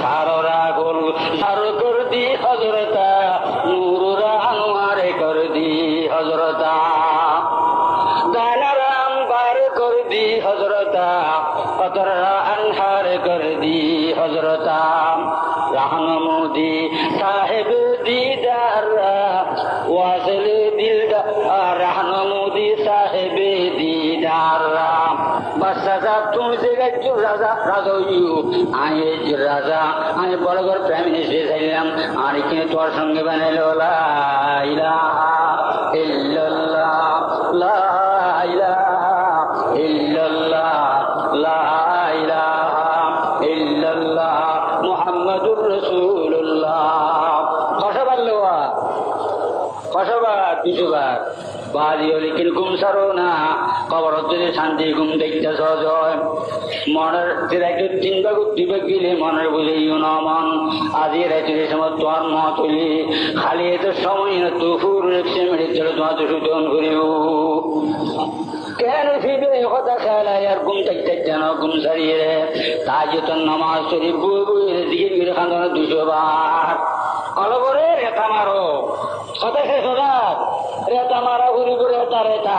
সাররা রাজা রাজা আমি রাজা, আমি বড় বড় প্রাইম মিনিস্টার চাইলাম আর এখানে তোর সঙ্গে বানাইল লা ইলাহা ইল্লাল্লাহ, লা শান্তি ঘুম দেখতে সহজ হয়। মনের রাইতে ভাগ দিবে গেলে মনের না মন। আজি রাইতে সময় তোমার মত হইলে খালি এত সময় না তুফুর মেরে চলে তোমার করিব। কেন কথা খেলায় আর ঘুম থাকতে যেন ঘুম সারিয়ে রে। তাই যে তোর নামাজ শরীফ বই বই দিকে গিয়ে খান দুশো বার। অলবরে রেতা মারো। কথা শেষ হঠাৎ রেতা মারা ঘুরি ঘুরে রেতা।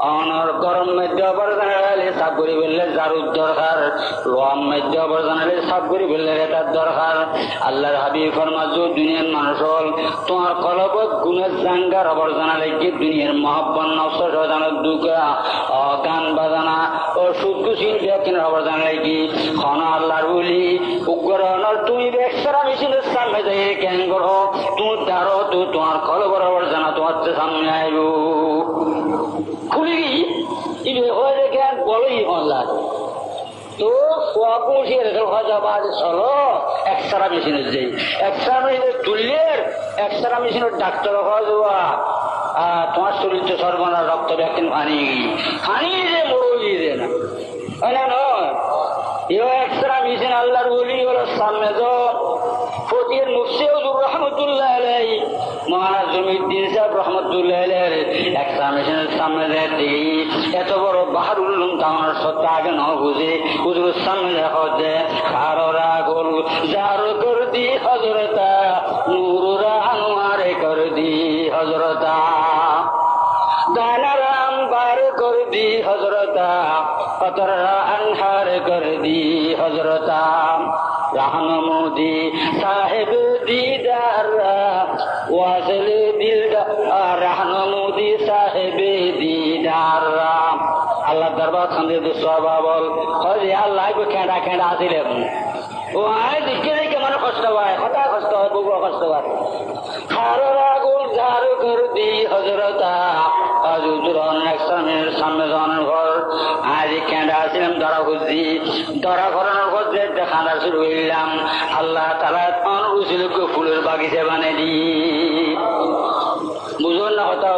অনর গরম মধ্যে অবর্জনা হইলে সাফ করে বললে ঝাড়ুর দরকার। রম মধ্যে অবর্জনা হইলে সাফ করে বললে রেতার দরকার। আল্লাহর হাবিব ফরমাজ, দুনিয়ার মানুষ হল। তোমার কলবত গুণের জাঙ্গার অবর্জনা লেগে দুনিয়ার মহাব্বন নষ্ট সজানোর দুকা গান বাজানা ও শুদ্ধ চিন্তা কেনার অবর্জনা লেগে। খন আল্লাহর বলি উগ্রণর তুমি বেসরা মেশিনের সামনে যাই কেন করো তুমি দাঁড়ো তো তোমার কলবর অবর্জনা তোমার সামনে আইব। দেখে আর বলোই হল্লা তো সোয়া পৌঁছিয়ে রেখে হজা বাজ চলো এক্সরা মেশিনের যে এক্সরা মেশিনের তুললের এক্সরা মেশিনের ডাক্তার হওয়া যাওয়া। তোমার শরীর তো সর্বনা রক্ত ব্যাকিন ফানি ফানি যে মরুই যে না। নয়। এও এক্সরা মেশিন, আল্লাহর বলি ওর সামনে তো ফতির মুফসি হুজুর রহমতুল্লাহ আলাই মহারাজ জমিউদ্দিন সাহেব রহমতুল্লাহ মেশিনের সামনে দেখি এত বড় বাহার উল্লুম তামার সত্য আগে ন বুঝে হুজুর সামনে দেখো যে খাররা গোল যার কর দি হজরতা নূররা আনোয়ারে কর দি হজরতা দানারাম বার কর দি হজরতা কতরা আনহার কর দি হজরতা রাহনমুদি সাহেব দিদার ওয়াসল দিলদার রাহনমুদি সাহেব দিদার আল্লাহ দরবার খান্দে দুসবা বল হরে আল্লাহ খেঁড়া খেঁড়া আসিলেন। ও আয়, দেখে দেখে কষ্ট হয় কষ্ট হয় কষ্ট হয়। ঝাড়ু দি হজরতা সামনে জনের ঘর। আজ কেঁদা আসিলাম ধরা খুঁজছি পর যে খানা শুরু করলাম আল্লাহ তালা তখন উচিল ফুলের বাগিচা বানিয়ে দি। বুঝুন না কথা?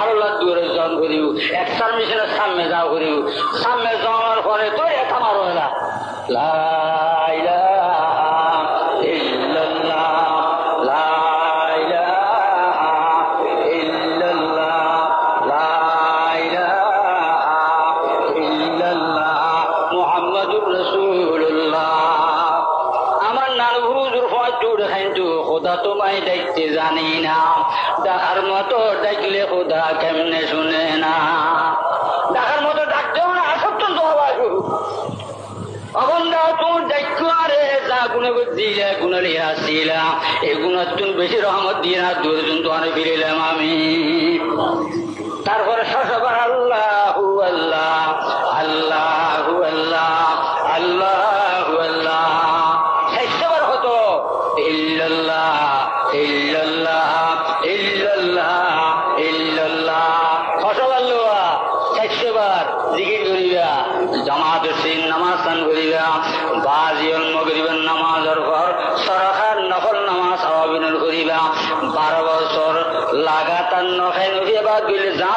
আরও লাখ জন করিও একটার মিশনের সামনে যাও করিও। সামনে যাওয়ার পরে তো এটা আমার লা বেশি দিয়ে না দুজন আমি। তারপরে সিন নামাজ স্থান করিবা। বাজিয়ল মগরিবের নামাজর ঘর সরকার নকল নামাজ আওয়াবিনের করিবা। বারো বছর লাগাতার নখাই নদী বা গেলে যা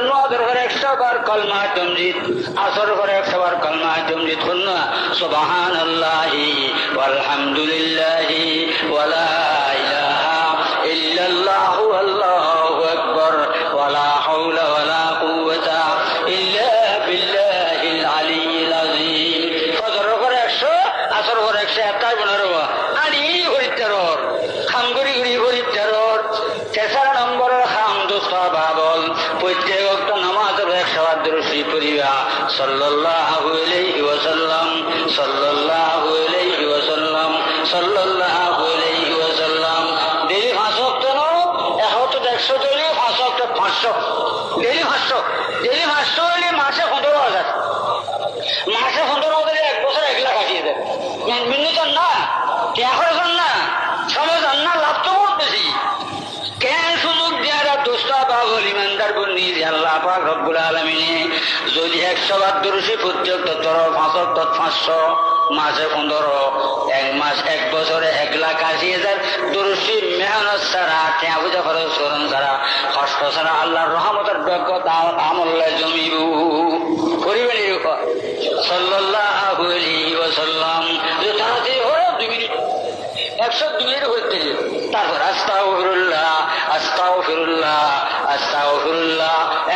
করেন মহাদের ঘরে একশো বার কলমা তমজিদ আসর ঘরে একশো বার কলমা তমজিদ হল না। আল্লাহি আলহামদুলিল্লাহি ইল্লাল্লাহু আল্লাহ বাবল প্রত্যেক অক্ট নামাজ একশো আদরশি পরিবা সাল্লাল্লাহু আলাইহি ওয়াসাল্লাম, সাল্লাল্লাহু আলাইহি ওয়াসাল্লাম, সাল্লাল্লাহু আলাইহি ওয়াসাল্লাম। ডেলি পাঁচ অক্ট ন এশত একশো ডেলি পাঁচ অক্ট পাঁচশো। ডেলি পাঁচশো। ডেলি পাঁচশো হলে মাসে পনেরো হাজার মাসে পনেরো হাজার এক বছর এক লাখ আসিয়ে দেয় বিন্দু চান না টেয়া করে চান না সময় চান না লাভ তো বহুত বেশি কেন সুযোগ দেওয়ারা দোষটা পাগল ইমানদার বন্দি যে যদি একশো বার দরুষি প্রত্যেক তত্তর পাঁচক তৎ পাঁচশো, মাসে এক মাস, এক লাখ আশি হাজার দরুষি মেহনত ছাড়া টেয়া খরচ করণ ছাড়া, কষ্ট ছাড়া দুই মিনিট, একশো দুইয়ের হতে তারপর আস্তাও ফিরুল্লাহ আস্তাও ফিরুল্লাহ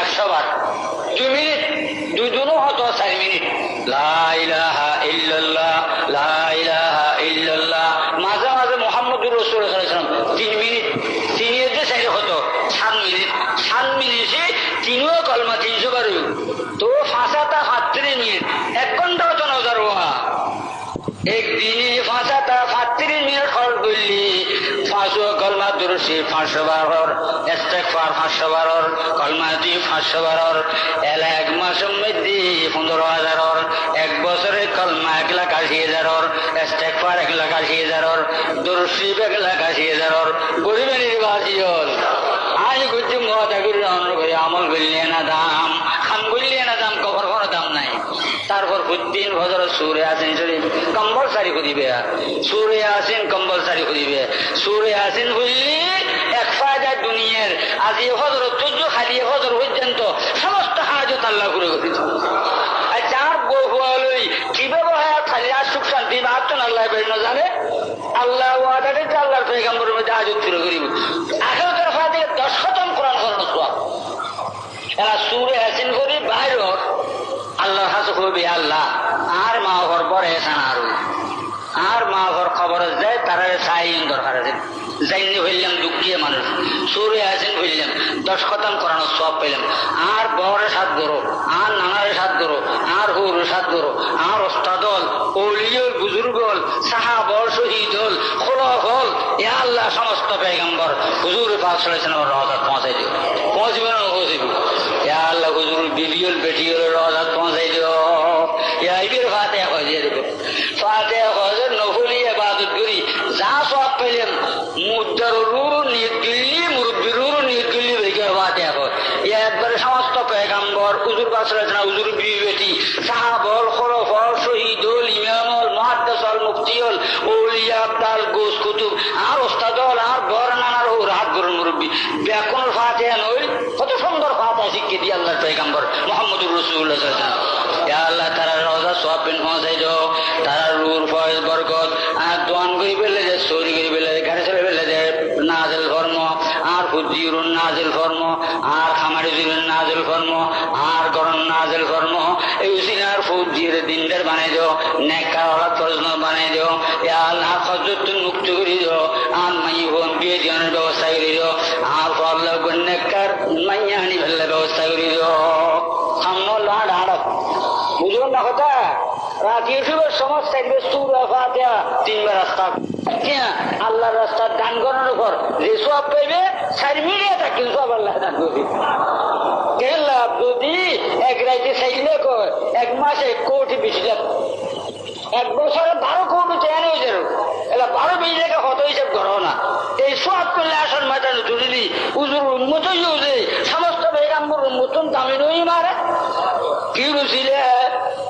একশো বার। দুই মিনিট দুই দুনো হতো চার মিনিট। ইল্লাল্লাহ কলমা দুরসি পাঁচশো বারর এস্টেকফার পাঁচশো বারর কলমা দি পাঁচশো বারর এলা এক মাসের মধ্যে পনেরো হাজারর, এক বছরে কলমা এক লাখ আশি হাজারর এস্টেকফার এক লাখ আশি হাজারর দুরসি এক লাখ আশি হাজারর। গরিবের হল আজ রহন করে আমল না দাম খাম করলে না দাম কবর কোনো দাম নাই তারপর প্রতিদিন ভজর সুরে আসেন শরীফ কম্পালসারি খুঁজিবে সুরে আসেন কম্পালসারি খুঁজিবে। সুরে আসেন বুঝলি এক ফায়দা দুনিয়ার। আজ এ ভজর চোদ্দ খালি এ ভজর পর্যন্ত সমস্ত হাজত আল্লাহ করে যার খালি আর সুখ শান্তি না তো আল্লাহ বের জানে, আল্লাহ ওয়াদাকে আল্লাহর পেগাম্বরের মধ্যে হাজত করে করিব। আখের ফাঁদে দশ খতম কোরআন করানো এরা সুরে হাসিন করি আল্লাহর হাতে কবি আল্লাহ। আর মা ঘর পরে এসান আর মা ঘর খবর দেয় তারা সাইন দরকার আছে। যাইনি হইলাম দুঃখিয়ে মানুষ। সুরে আসেন হইলাম। দশ খতম করানো সব পেলাম। আর বড়ে সাত গরো, আর নানারে সাত গরো, আর হুর সাত গরো, আর ওস্তাদল ওলিয়ল বুজুর্গল, সাহাবল, শহীদল খোলক হল এ আল্লাহ সমস্ত পেগম্বর। হুজুর পাক চলেছেন আমার রহজাত পৌঁছাই দিও পৌঁছবে না, পৌঁছাইব। ইয়া আল্লাহ হুজুর বিলিয়ল বেটিয়ল রহজাত পেগাম্বর মোহাম্মদুর ইয়া আল্লাহ, তারা রোজা সোয়াবিন পৌঁছাই দাও তারা রুর ফয়েজ বরকত। আর দোয়ান করি পেলে যে, চুরি করি পেলে গাড়ি চলে পেলে যে, নাজেল ফর্ম আর হুজিউরুন নাজেল ফর্ম আর খামারি জুরেন নাজেল ফর্ম আর গরম নাজেল ফর্ম এই ফুজির দিনদার বানাই দিও নেককার হঠাৎ প্রশ্ন বানাই দিও আল্লাহ খজরত মুক্ত করে দিও আর মাই বুঝলেন না কথা রাত সমস্ত থাকবে সুরা ফাতিয়া তিনবার রাস্তা। আল্লাহর রাস্তার দান করার উপর যে সব পাইবে, চার মিলিয়ে থাকে এক রাইতে চাইলে কয়, এক মাসে কোটি বেশি এক বছরে বারো কোটি চেয়ার হয়ে যাবে। এটা বারো বেশি টাকা কত হিসাব না? এই সব করলে আসন মাথায় তুলিলি উজুর উন্মত হয়ে সমস্ত বেগাম্বর উন্মতন দামি নই মারে। কি রুচিলে?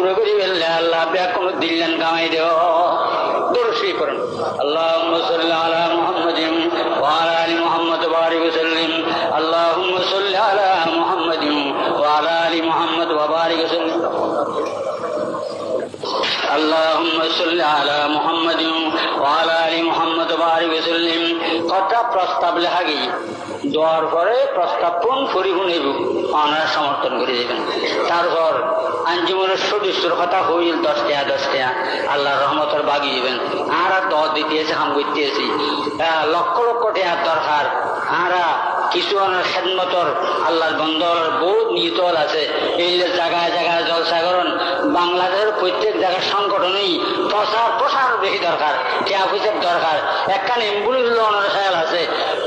গুঁড়ো করে ফেললে আল্লাহ ব্যাকুল দিল্লেন কামাই দেও দর্শী করেন আল্লাহ আলা মুহাম্মাদিন ওয়া আলা আলি মুহাম্মদ বারিক সাল্লিম আল্লাহুম্মা সাল্লি আলা মুহাম্মাদিন ওয়া আলা আলি ওয়ালা আলী মোহাম্মদ বারিম কথা প্রস্তাব লেহাগি দেওয়ার পরে প্রস্তাব পুন পরিগুণের ওনারা সমর্থন করে দেবেন। তারপর আঞ্জুমনের সদস্যর কথা হইল দশ টাকা দশ টাকা আল্লাহ রহমতের বাগিয়ে দেবেন। আরা দশ দিতেছে, হাম করতেছি। লক্ষ লক্ষ টাকার দরকার। আরা কিছু খেদমতর আল্লাহর বন্দর বহুত নিয়তল আছে। এই জায়গায় জায়গায় জলসাগরণ, বাংলাদেশের প্রত্যেক জায়গার সংগঠনেই দরকার টিয়া পয়সার দরকার? একখান অ্যাম্বুলেন্স লোনের খেয়াল আছে।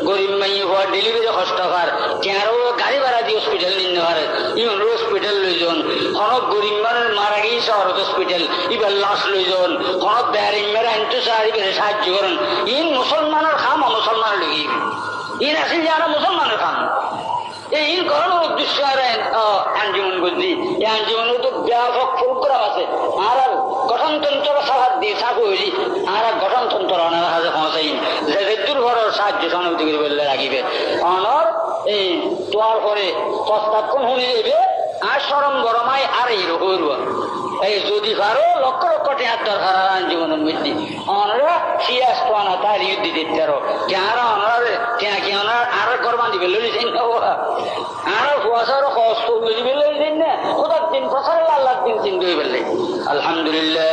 গরিব মাই হওয়ার ডেলিভারি কষ্টকার। টিয়ারও গাড়ি ভাড়া দিয়ে হসপিটাল নিতে পারে? ইমন হসপিটাল লইজন অনেক গরিব মানুষ মারা গিয়ে শহর হসপিটাল এবার লাশ লইজন অনেক ব্যারিং মেরা ইন্টু সাহায্য করেন। ইন মুসলমানের খাম মুসলমানের লেগে ইন আছে যারা মুসলমানের খান এই করানোর উদ্দেশ্য আর আঞ্জুমন বুদ্ধি এই আঞ্জুমনের তো ব্যাপক প্রোগ্রাম আছে। আর আর গঠনতন্ত্র সাহায্য দিয়ে সাকু হইলি আর আর গঠনতন্ত্র অনার হাতে পৌঁছাই যে দূর ঘরের করে বললে রাখিবে অনর এই তোয়ার প্রস্তাব কোন শুনি দেবে আর সরম গরমাই আর এই রকম এই যদি পারো, লক্ষ আর জীবনের সিয়াস আনা তার ইউদ্ধ দিতে কেন কি আর ঘর বান্ধি ফেলে দিচ্ছেন না আর কুয়াশার দিচ্ছেন না। দিন প্রসার দিন চিন্তা আলহামদুলিল্লাহ।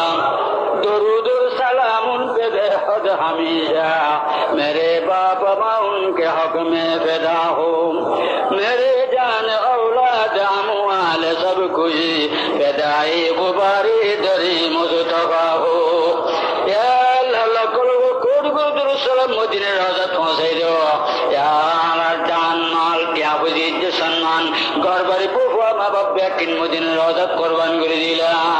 हमेशा मेरे बाप माँ उनके हक में पैदा हो मेरे जान औलाद अमवाल सब कुछ पैदाई गुबारी दरी मुस्तफा हो या अल्लाह लख लख कोट को दुरुसलम मदीने राजा पहुंचाई दो या আমার জান মাল টিয়া বুঝি যে সম্মান ঘর বাড়ি বহুয়া মা বাপ ব্যাকিন মদিনের রাজা কোরবান করে দিলাম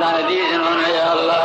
দান দিয়েছেন মনে হয় আল্লাহ।